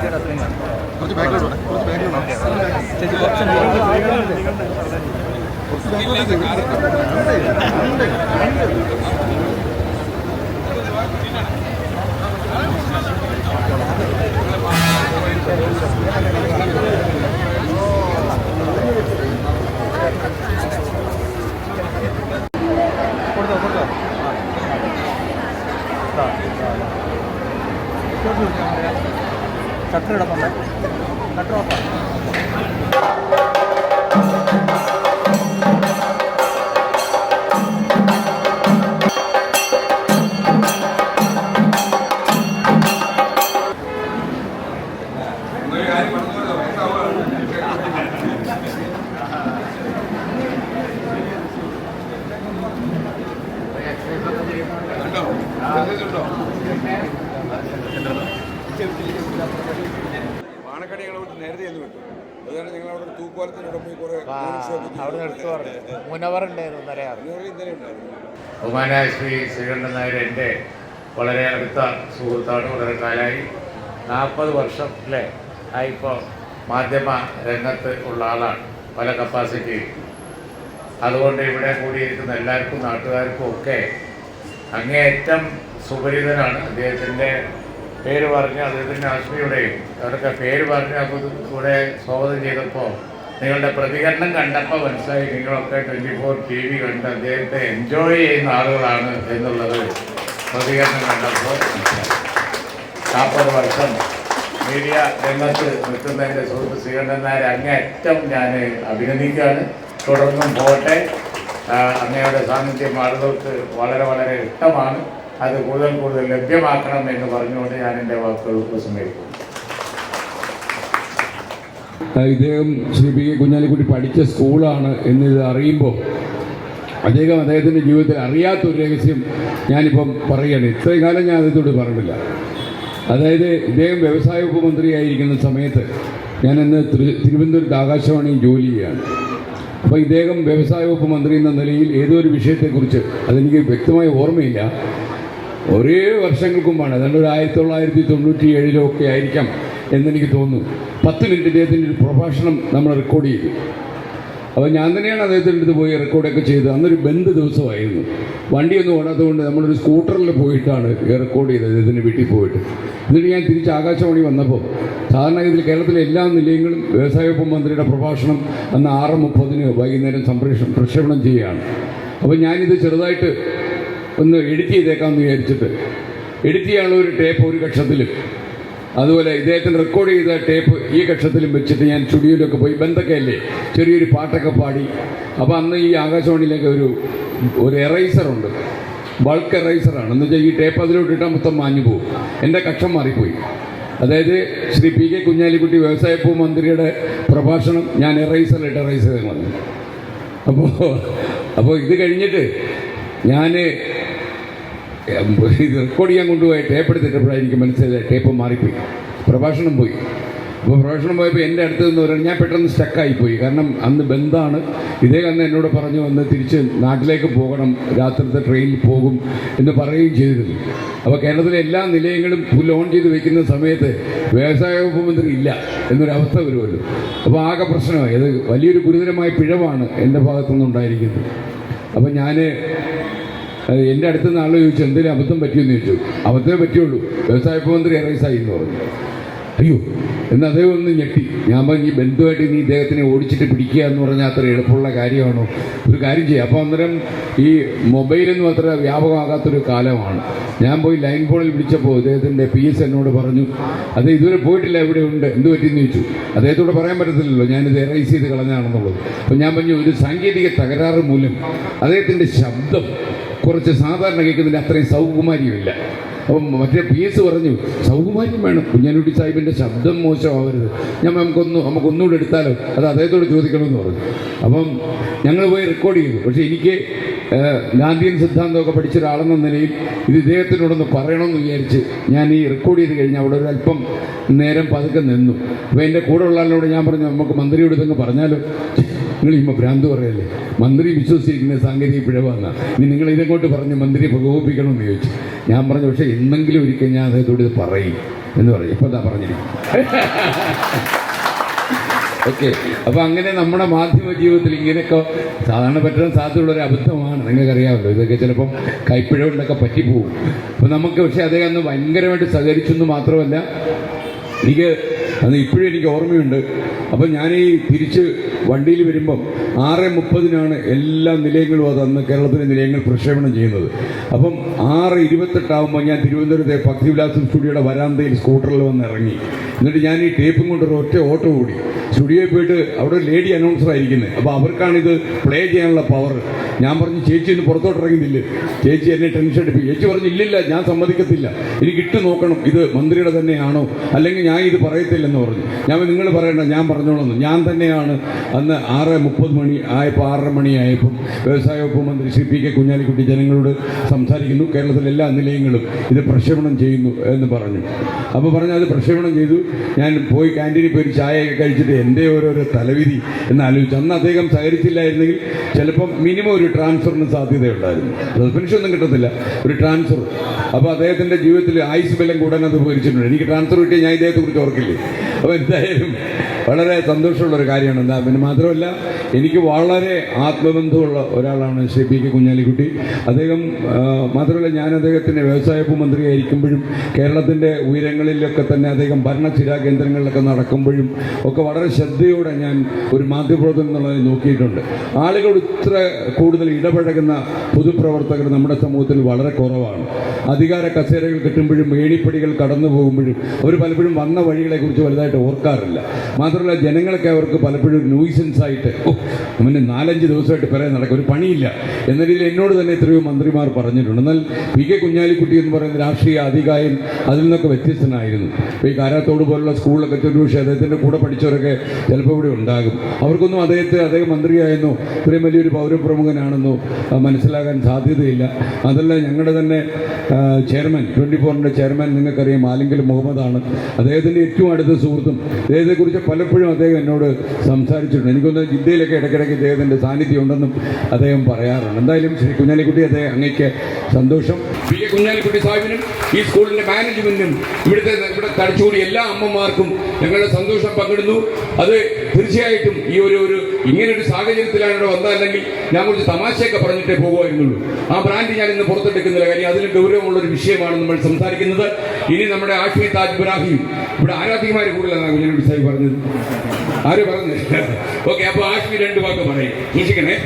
കുറച്ച് ബാക്കിലോട്ട് കുറച്ച് ബാക്കിലോട്ട് ചേച്ചി കുറച്ച്. കുറച്ച് ബാക്കിലോട്ട് കൊടുത്തോ pero lo compartí. അവിടെ പറഞ്ഞു. ഇന്നലെ ഉണ്ടായിരുന്നു. ബഹുമാനായ ശ്രീ ശ്രീകണ്ഠൻ നായർ എന്റെ വളരെ അടുത്ത സുഹൃത്താണ് വളരെ കാലായി നാൽപ്പത് വർഷം അല്ലേ? ആയിപ്പോൾ മാധ്യമ രംഗത്ത് ഉള്ള ആളാണ് പല കപ്പാസിറ്റി അതുകൊണ്ട് ഇവിടെ കൂടിയിരിക്കുന്ന എല്ലാവർക്കും നാട്ടുകാർക്കും ഒക്കെ അങ്ങേയറ്റം സുപരിതനാണ് അദ്ദേഹത്തിന്റെ പേര് പറഞ്ഞ് അദ്ദേഹത്തിന്റെ ആശ്മിയുടെയും അവരൊക്കെ പേര് പറഞ്ഞ് അപ്പോൾ കൂടെ സ്വാഗതം ചെയ്തപ്പോൾ നിങ്ങളുടെ പ്രതികരണം കണ്ടപ്പോൾ മനസ്സിലായി നിങ്ങളൊക്കെ ട്വന്റി ഫോർ ടി വി കണ്ട് അദ്ദേഹത്തെ എൻജോയ് ചെയ്യുന്ന ആളുകളാണ് എന്നുള്ളത് പ്രതികരണം കണ്ടപ്പോൾ നാൽപ്പത് വർഷം മീഡിയ രംഗത്ത് നിൽക്കുന്ന എന്റെ സുഹൃത്ത് ശ്രീകണ്ഠന്മാരെ അങ്ങേയറ്റം ഞാൻ അഭിനന്ദിക്കുകയാണ്. തുടർന്നും പോട്ടെ. അങ്ങയുടെ സാന്നിധ്യം ആളുകൾക്ക് വളരെ വളരെ ഇഷ്ടമാണ്. അത് കൂടുതൽ കൂടുതൽ ലഭ്യമാക്കണം എന്ന് പറഞ്ഞുകൊണ്ട് ഞാൻ എന്റെ വാക്കുകൾ ഉപസംഹരിക്കുന്നു. ഇദ്ദേഹം ശ്രീ പി കെ കുഞ്ഞാലിക്കുട്ടി പഠിച്ച സ്കൂളാണ് എന്നിത് അറിയുമ്പോൾ അദ്ദേഹം അദ്ദേഹത്തിന്റെ ജീവിതത്തിൽ അറിയാത്തൊരു രഹസ്യം ഞാനിപ്പം പറയുകയാണ്. ഇത്രയും കാലം ഞാൻ അദ്ദേഹത്തോട് പറഞ്ഞില്ല അതായത് ഇദ്ദേഹം വ്യവസായ വകുപ്പ് മന്ത്രിയായിരിക്കുന്ന സമയത്ത് ഞാൻ ഇന്ന് തിരു- തിരുവനന്തപുരത്ത് ആകാശവാണിയിൽ ജോലി ചെയ്യുകയാണ്. അപ്പോൾ ഇദ്ദേഹം വ്യവസായ വകുപ്പ് മന്ത്രി എന്ന നിലയിൽ ഏതോ ഒരു വിഷയത്തെക്കുറിച്ച് അതെനിക്ക് വ്യക്തമായി ഓർമ്മയില്ല. ഒരേ വർഷങ്ങൾക്ക് മുമ്പാണ് ഏതാണ്ട് ഒരു ആയിരത്തി തൊള്ളായിരത്തി തൊണ്ണൂറ്റി ഏഴിലൊക്കെ ആയിരിക്കാം എന്നെനിക്ക് തോന്നുന്നു. പത്ത് മിനിറ്റ് ഇദ്ദേഹത്തിന്റെ ഒരു പ്രഭാഷണം നമ്മൾ റെക്കോർഡ് ചെയ്തു. അപ്പോൾ ഞാൻ തന്നെയാണ് അദ്ദേഹത്തിന്റെ അടുത്ത് പോയി റെക്കോർഡൊക്കെ ചെയ്തത് അന്നൊരു ബന്ധ ദിവസമായിരുന്നു. വണ്ടിയൊന്നും ഓടാത്തതുകൊണ്ട് നമ്മളൊരു സ്കൂട്ടറിൽ പോയിട്ടാണ് റെക്കോർഡ് ചെയ്തത് അദ്ദേഹത്തിന്റെ വീട്ടിൽ പോയിട്ട്. എന്നിട്ട് ഞാൻ തിരിച്ച് ആകാശവാണി വന്നപ്പോൾ സാധാരണ ഇതിൽ കേരളത്തിലെ എല്ലാ നിലയങ്ങളും വ്യവസായ വകുപ്പ് മന്ത്രിയുടെ പ്രഭാഷണം അന്ന് ആറ് മുപ്പതിന് വൈകുന്നേരം സംപ്രേഷണം പ്രക്ഷേപണം ചെയ്യുകയാണ്. അപ്പോൾ ഞാനിത് ചെറുതായിട്ട് ഒന്ന് എഡിറ്റ് ചെയ്തേക്കാമെന്ന് വിചാരിച്ചിട്ട് എഡിറ്റ് ചെയ്യാനുള്ള ഒരു ടേപ്പ് ഒരു കക്ഷത്തിലും അതുപോലെ ഇദ്ദേഹത്തിന് റെക്കോർഡ് ചെയ്ത ടേപ്പ് ഈ കക്ഷത്തിലും വെച്ചിട്ട് ഞാൻ സ്റ്റുഡിയോയിലൊക്കെ പോയി. ബന്ധക്കയല്ലേ ചെറിയൊരു പാട്ടൊക്കെ പാടി. അപ്പോൾ അന്ന് ഈ ആകാശവാണിയിലേക്ക് ഒരു ഒരു എറൈസറുണ്ട് ബൾക്ക് എറൈസറാണ് എന്ന് വെച്ചാൽ ഈ ടേപ്പ് അതിലോട്ട് ഇട്ടാൽ മൊത്തം മാഞ്ഞു പോകും. എന്റെ കക്ഷം മാറിപ്പോയി. അതായത് ശ്രീ പി കെ കുഞ്ഞാലിക്കുട്ടി വ്യവസായ വകുപ്പ് മന്ത്രിയുടെ പ്രഭാഷണം ഞാൻ എറൈസറിലിട്ട് എറൈസ് ചെയ്തു വന്നു അപ്പോൾ അപ്പോൾ ഇത് കഴിഞ്ഞിട്ട് ഞാൻ ഇത് റെക്കോർഡ് ചെയ്യാൻ കൊണ്ടുപോയി ടേപ്പ് എടുത്തിട്ടപ്പോഴാണ് എനിക്ക് മനസ്സിലായി ടേപ്പ് മാറിപ്പോയി. പ്രഭാഷണം പോയി. അപ്പോൾ പ്രഭാഷണം പോയപ്പോൾ എന്റെ അടുത്ത് നിന്ന് പറയുന്നത് ഞാൻ പെട്ടെന്ന് സ്റ്റക്കായിപ്പോയി കാരണം അന്ന് ബന്ധാണ്. ഇതേ അന്ന് എന്നോട് പറഞ്ഞു വന്ന് തിരിച്ച് നാട്ടിലേക്ക് പോകണം. രാത്രിത്തെ ട്രെയിനിൽ പോകും എന്ന് പറയുകയും ചെയ്തിരുന്നു. അപ്പോൾ കേരളത്തിലെ എല്ലാ നിലയങ്ങളും ഓൺ ചെയ്ത് വെക്കുന്ന സമയത്ത് വ്യവസായ വകുപ്പ് മന്ത്രി ഇല്ല എന്നൊരവസ്ഥ വരുമല്ലോ. അപ്പോൾ ആകെ പ്രശ്നമായി. അത് വലിയൊരു ഗുരുതരമായ പിഴവാണ് എന്റെ ഭാഗത്തുനിന്ന് ഉണ്ടായിരിക്കുന്നത് അപ്പോൾ ഞാൻ എന്റെ അടുത്ത് നാളെ ചോദിച്ചു എന്തെങ്കിലും അബദ്ധം പറ്റിയെന്ന് ചോദിച്ചു. അബദ്ധമേ പറ്റിയുള്ളൂ. വ്യവസായ മന്ത്രി എറൈസായി എന്ന് പറഞ്ഞു. അയ്യോ എന്ന് അദ്ദേഹം ഒന്ന് ഞെട്ടി. ഞാൻ പറഞ്ഞു ബന്ധുവായിട്ട് നീ ഇദ്ദേഹത്തിനെ ഓടിച്ചിട്ട് പിടിക്കുക എന്ന് പറഞ്ഞാൽ അത്ര എളുപ്പമുള്ള കാര്യമാണോ? ഒരു കാര്യം ചെയ്യുക അപ്പോൾ അന്നേരം ഈ മൊബൈലൊന്നും അത്ര വ്യാപകമാകാത്തൊരു കാലമാണ്. ഞാൻ പോയി ലൈൻ ഫോണിൽ വിളിച്ചപ്പോൾ അദ്ദേഹത്തിന്റെ പി എസ് എന്നോട് പറഞ്ഞു അത് ഇതുവരെ പോയിട്ടില്ല ഇവിടെ ഉണ്ട്. എന്ത് പറ്റിയെന്ന് ചോദിച്ചു. അദ്ദേഹത്തോട് പറയാൻ പറ്റത്തില്ലല്ലോ ഞാനിത് എറൈസ് ചെയ്ത് കളഞ്ഞാണെന്നുള്ളത് അപ്പോൾ ഞാൻ പറഞ്ഞു ഒരു സാങ്കേതിക തകരാറ് മൂലം അദ്ദേഹത്തിന്റെ ശബ്ദം കുറച്ച് സാധാരണ കേൾക്കുന്നതിന്റെ അത്രയും സൗകുമാര്യമില്ല. അപ്പം മറ്റേ പി എസ് പറഞ്ഞു സൗകുമാര്യം വേണം. കുഞ്ഞാനുട്ടി സാഹിബിന്റെ ശബ്ദം മോശമാവരുത്. ഞാൻ നമുക്കൊന്ന് നമുക്കൊന്നുകൂടെ എടുത്താലോ? അത് അദ്ദേഹത്തോട് ചോദിക്കണമെന്ന് പറഞ്ഞു. അപ്പം ഞങ്ങൾ പോയി റെക്കോർഡ് ചെയ്തു. പക്ഷേ എനിക്ക് ഗാന്ധിയൻ സിദ്ധാന്തമൊക്കെ പഠിച്ച ഒരാളെന്ന നിലയിൽ ഇത് ഇദ്ദേഹത്തിനോടൊന്ന് പറയണമെന്ന് വിചാരിച്ച് ഞാൻ ഈ റെക്കോർഡ് ചെയ്ത് കഴിഞ്ഞാൽ അവിടെ ഒരു അല്പം നേരം പതുക്കെ നിന്നു. അപ്പോൾ എന്റെ കൂടെ ഉള്ള ആളിനോട് ഞാൻ പറഞ്ഞു നമുക്ക് മന്ത്രിയോട് ഇതങ്ങ് പറഞ്ഞാലോ? നിങ്ങൾ ഈ ഭ്രാന്ത് പറയല്ലേ? മന്ത്രി വിശ്വസിക്കുന്ന സാങ്കേതിക പിഴവാന്ന ഇനി നിങ്ങൾ ഇതങ്ങോട്ട് പറഞ്ഞ് മന്ത്രിയെ പ്രകോപിപ്പിക്കണമെന്ന് ചോദിച്ചു. ഞാൻ പറഞ്ഞു പക്ഷേ എന്നെങ്കിലും ഒരിക്കൽ ഞാൻ അദ്ദേഹത്തോട് ഇത് പറയും എന്ന് പറയും. ഇപ്പം എന്താ പറഞ്ഞിരിക്കും ഓക്കെ. അപ്പോൾ അങ്ങനെ നമ്മുടെ മാധ്യമ ജീവിതത്തിൽ ഇങ്ങനെയൊക്കെ സാധാരണ പറ്റാൻ സാധ്യതയുള്ള ഒരു അബദ്ധമാണ്. നിങ്ങൾക്കറിയാമല്ലോ ഇതൊക്കെ ചിലപ്പം കൈപ്പിഴ കൊണ്ടൊക്കെ പറ്റിപ്പോവും. അപ്പോൾ നമുക്ക് പക്ഷേ അദ്ദേഹം അന്ന് ഭയങ്കരമായിട്ട് സഹകരിച്ചു എന്ന് മാത്രമല്ല എനിക്ക് അന്ന് ഇപ്പോഴും എനിക്ക് ഓർമ്മയുണ്ട്. അപ്പം ഞാൻ ഈ തിരിച്ച് വണ്ടിയിൽ വരുമ്പം ആറ് മുപ്പതിനാണ് എല്ലാ നിലയങ്ങളും അത് അന്ന് കേരളത്തിലെ നിലയങ്ങൾ പ്രക്ഷേപണം ചെയ്യുന്നത്. അപ്പം ആറ് ഇരുപത്തെട്ടാകുമ്പോൾ ഞാൻ തിരുവനന്തപുരത്തെ ഭക്തിവിലാസം സ്റ്റുഡിയോയുടെ വരാന്തയിൽ സ്കൂട്ടറിൽ വന്ന് ഇറങ്ങി എന്നിട്ട് ഞാൻ ഈ ടേപ്പും കൊണ്ട് ഒറ്റ ഓട്ടോ ഓടി. സ്റ്റുഡിയോയിൽ പോയിട്ട് അവിടെ ഒരു ലേഡി അനൗൺസർ ആയിരിക്കുന്നത് അപ്പോൾ അവർക്കാണിത് പ്ലേ ചെയ്യാനുള്ള പവർ ഞാൻ പറഞ്ഞു ചേച്ചി ഇന്ന് പുറത്തോട്ട് ഇറങ്ങുന്നില്ല ചേച്ചി എന്നെ ടെൻഷൻ എടുപ്പി ചേച്ചി പറഞ്ഞു ഇല്ലില്ല ഞാൻ സമ്മതിക്കത്തില്ല. എനിക്ക് ഇട്ട് നോക്കണം. ഇത് മന്ത്രിയുടെ തന്നെയാണോ? അല്ലെങ്കിൽ ഞാൻ ഇത് പറയത്തില്ലെന്ന് പറഞ്ഞു. ഞാൻ നിങ്ങൾ പറയണ്ട ഞാൻ പറഞ്ഞോളന്നു ഞാൻ തന്നെയാണ് അന്ന് ആറ് മുപ്പത് മണി ആയപ്പോൾ ആറര മണിയായപ്പം വ്യവസായ വകുപ്പ് മന്ത്രി ശ്രീ പി കെ കുഞ്ഞാലിക്കുട്ടി ജനങ്ങളോട് സംസാരിക്കുന്നു. കേരളത്തിലെ എല്ലാ നിലയങ്ങളും ഇത് പ്രക്ഷേപണം ചെയ്യുന്നു എന്ന് പറഞ്ഞു. അപ്പോൾ പറഞ്ഞു അത് പ്രക്ഷേപണം ചെയ്തു. ഞാൻ പോയി ക്യാന്റീനിൽ പോയി ചായയൊക്കെ കഴിച്ചിട്ട് എന്റെ ഓരോരോ തലവിധി എന്ന് ആലോചിച്ചു അന്ന് അദ്ദേഹം സഹകരിച്ചില്ലായിരുന്നെങ്കിൽ ചിലപ്പം മിനിമം ഒരു ട്രാൻസ്ഫറിന് സാധ്യതയുണ്ടായിരുന്നു. സസ്പെൻഷൻ ഒന്നും കിട്ടത്തില്ല. ഒരു ട്രാൻസ്ഫർ. അപ്പോൾ അദ്ദേഹത്തിന്റെ ജീവിതത്തിൽ ആയുസ് ബലം കൂടാൻ അത് ഉപകരിച്ചിട്ടുണ്ട്. എനിക്ക് ട്രാൻസ്ഫർ കിട്ടിയ ഞാൻ ഇദ്ദേഹത്തെക്കുറിച്ച് ഓർക്കില്ലേ? അപ്പോൾ എന്തായാലും വളരെ സന്തോഷമുള്ള ഒരു കാര്യമാണ്. എന്താ പിന്നെ മാത്രമല്ല എനിക്ക് വളരെ ആത്മബന്ധമുള്ള ഒരാളാണ് ശ്രീ പി കെ കുഞ്ഞാലിക്കുട്ടി. അദ്ദേഹം മാത്രമല്ല ഞാൻ അദ്ദേഹത്തിന്റെ വ്യവസായ വകുപ്പ് മന്ത്രിയായിരിക്കുമ്പോഴും കേരളത്തിന്റെ ഉയരങ്ങളിലൊക്കെ തന്നെ അദ്ദേഹം ഭരണചിരാ കേന്ദ്രങ്ങളിലൊക്കെ നടക്കുമ്പോഴും ഒക്കെ വളരെ ശ്രദ്ധയോടെ ഞാൻ ഒരു മാധ്യമപ്രവർത്തനം എന്നുള്ളത് നോക്കിയിട്ടുണ്ട്. ആളുകൾ ഇത്ര കൂടുതൽ ഇടപഴകുന്ന പൊതുപ്രവർത്തകർ നമ്മുടെ സമൂഹത്തിൽ വളരെ കുറവാണ്. അധികാര കസേരകൾ കിട്ടുമ്പോഴും ഏണിപ്പടികൾ കടന്നു പോകുമ്പോഴും അവർ പലപ്പോഴും വന്ന വഴികളെക്കുറിച്ച് വലുതായിട്ട് ഓർക്കാറില്ല. മാത്രമല്ല ജനങ്ങളൊക്കെ അവർക്ക് പലപ്പോഴും ന്യൂസൻസ് ആയിട്ട് ഓ അവന് നാലഞ്ച് ദിവസമായിട്ട് പറയാൻ നടക്കും ഒരു പണിയില്ല. എന്ന രീതിയിൽ എന്നോട് തന്നെ എത്രയോ മന്ത്രിമാർ പറഞ്ഞിട്ടുണ്ട്. എന്നാൽ പി കെ കുഞ്ഞാലിക്കുട്ടി എന്ന് പറയുന്ന രാഷ്ട്രീയ അധികായൻ അതിൽ നിന്നൊക്കെ വ്യത്യസ്തനായിരുന്നു. ഈ കാരാത്തോട് പോലുള്ള സ്കൂളിലൊക്കെ ഒരുപക്ഷെ അദ്ദേഹത്തിന്റെ കൂടെ പഠിച്ചവരൊക്കെ ചിലപ്പോൾ ഇവിടെ ഉണ്ടാകും. അവർക്കൊന്നും അദ്ദേഹത്തെ അദ്ദേഹം മന്ത്രിയായെന്നോ ഇത്രയും വലിയൊരു പൗരപ്രമുഖനാണെന്നോ മനസ്സിലാകാൻ സാധ്യതയില്ല. അതല്ല ഞങ്ങളുടെ തന്നെ ചെയർമാൻ ട്വന്റി ഫോറിന്റെ ചെയർമാൻ നിങ്ങൾക്കറിയാം ആലെങ്കിൽ മുഹമ്മദാണ്. അദ്ദേഹത്തിന്റെ ഏറ്റവും അടുത്ത സുഹൃത്തും അദ്ദേഹത്തെക്കുറിച്ച് പലപ്പോഴും അദ്ദേഹം എന്നോട് സംസാരിച്ചിട്ടുണ്ട്. എനിക്കൊന്ന് ജിദ്ദയിലൊക്കെ ഇടയ്ക്കിടയ്ക്ക് ഇദ്ദേഹത്തിന്റെ സാന്നിധ്യം ഉണ്ടെന്നും അദ്ദേഹം പറയാറുണ്ട്. എന്തായാലും ശ്രീ കുഞ്ഞാലിക്കുട്ടി അദ്ദേഹം അങ്ങേക്ക് സന്തോഷം. പി എ കുഞ്ഞാലിക്കുട്ടി സാഹിബിനും ഈ സ്കൂളിന്റെ മാനേജ്മെന്റിനും ഇവിടുത്തെ ഇവിടെ തടിച്ചുകൂടി എല്ലാ അമ്മമാർക്കും ഞങ്ങളുടെ സന്തോഷം പങ്കിടുന്നു. അത് തീർച്ചയായിട്ടും ഈ ഒരു ഒരു ഇങ്ങനൊരു സാഹചര്യത്തിലാണ് ഇവിടെ വന്നതല്ലെങ്കിൽ ഞാൻ കുറച്ച് തമാശയൊക്കെ പറഞ്ഞിട്ടേ പോകുമായിരുന്നുള്ളൂ. ആ ബ്രാൻഡ് ഞാൻ ഇന്ന് പുറത്തെടുക്കുന്നില്ല. കാര്യം അതിന് ഗൗരവമുള്ള ഒരു വിഷയമാണ് നമ്മൾ സംസാരിക്കുന്നത്. ഇനി നമ്മുടെ ആഷ്മി താജ് ഇബ്രാഹിം. ഇവിടെ ആരാധികമാർ കൂടുതലാണ്? കുഞ്ഞാലിക്കുട്ടി സാഹിബ് പറഞ്ഞത്. ആര് പറഞ്ഞു? ഓക്കെ അപ്പോൾ ആശ്മി രണ്ട് വാക്ക് പറയും. സൂക്ഷിക്കണേ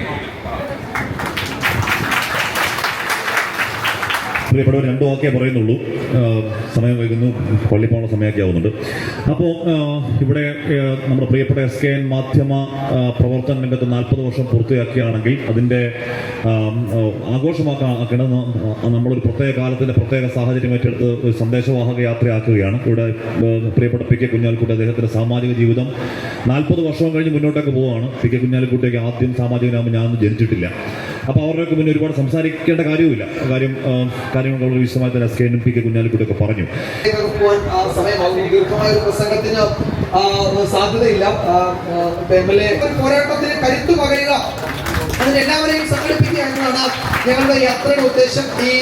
പ്രിയപ്പെട്ടവർ രണ്ടു വാക്കേ പറയുന്നുള്ളൂ. സമയം വൈകുന്നു. പള്ളി പോകുന്ന സമയമൊക്കെ ആവുന്നുണ്ട്. അപ്പോൾ ഇവിടെ നമ്മുടെ പ്രിയപ്പെട്ട എസ് കെ എൻ മാധ്യമ പ്രവർത്തന രംഗത്ത് നാൽപ്പത് വർഷം പൂർത്തിയാക്കുകയാണെങ്കിൽ അതിന്റെ ആഘോഷമാക്കണം നമ്മളൊരു പ്രത്യേക കാലത്തിന്റെ പ്രത്യേക സാഹചര്യം ഏറ്റെടുത്ത് ഒരു സന്ദേശവാഹക യാത്രയാക്കുകയാണ്. ഇവിടെ പ്രിയപ്പെട്ട പി കെ കുഞ്ഞാലിക്കുട്ടി അദ്ദേഹത്തിന്റെ സാമാജിക ജീവിതം നാൽപ്പത് വർഷം കഴിഞ്ഞ് മുന്നോട്ടേക്ക് പോവുകയാണ്. പി കെ കുഞ്ഞാലിക്കുട്ടിക്ക് ആദ്യം സാമാജികനാകുമ്പോൾ ഞാനൊന്നും ജനിച്ചിട്ടില്ല. അപ്പോൾ അവരുടെയൊക്കെ മുന്നേ ഒരുപാട് സംസാരിക്കേണ്ട കാര്യവുമില്ല. കാര്യം കാര്യങ്ങൾ വളരെ വിശദമായി തന്നെ എസ് കെ എനും പി കെ പറഞ്ഞു. ഒരു പ്രസംഗത്തിന് ആ, സാധ്യതയില്ല. പോരാട്ടത്തിന് കരുത്തു പകരുക. അതിന് എല്ലാവരെയും സംഘടിപ്പിക്കുക എന്നതാണ് ഞങ്ങളുടെ യാത്രയുടെ ഉദ്ദേശം. ഈ